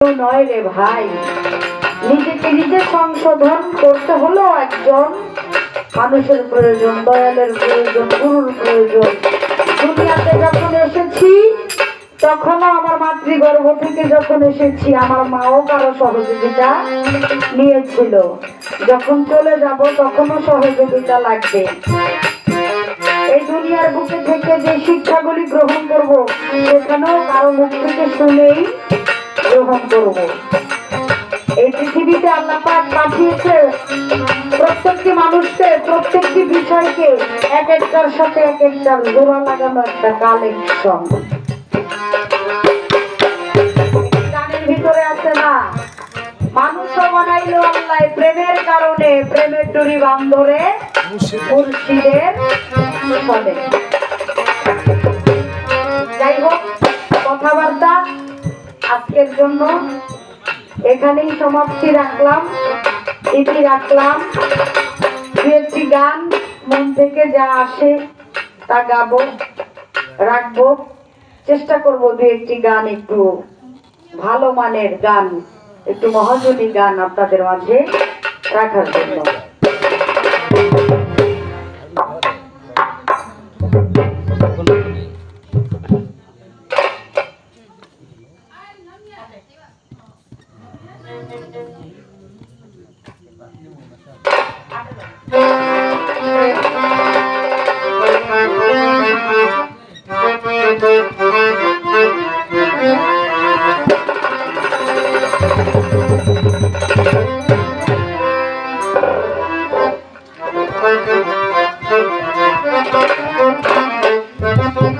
নয় রে ভাই। নিজেকে নিজে সংশোধন করতে হলো একজন। মানুষের প্রয়োজন, দয়ালের প্রয়োজন, গুরুর প্রয়োজন। দুনিয়াতে যখন এসেছি, তখনও আমার মাতৃগর্ভ থেকে যখন এসেছি, আমার মাও কারও সহযোগিতা নিয়েছিল। যখন চলে যাব, তখনও সহযোগিতা লাগবে। এই দুনিয়ার বুকে থেকে যে শিক্ষাগুলি গ্রহণ করব, সেখানেও কারও মুখ থেকে শুনেই গ্রহণ করব। এই পৃথিবীতে আল্লাহ পাক পাঠিয়েছে প্রত্যেকটি মানুষকে প্রত্যেকটি বিষয়কে এক একটার সাথে এক একটার জোড়া লাগানো একটা কালেকশন গানের ভিতরে আছে না? মানুষও বানাইলো আল্লাহ প্রেমের কারণে প্রেমের ডুরি বান্ধরে মুর্শিদের ফলে জন্য এখানেই সমাপ্তি রাখলাম ইতি রাখলাম। দু একটি গান মন থেকে যা আসে তা গাবো, রাখব। চেষ্টা করব দু একটি গান একটু ভালো মানের গান, একটু মহাজনী গান আপনাদের মাঝে রাখার জন্য। Thank you.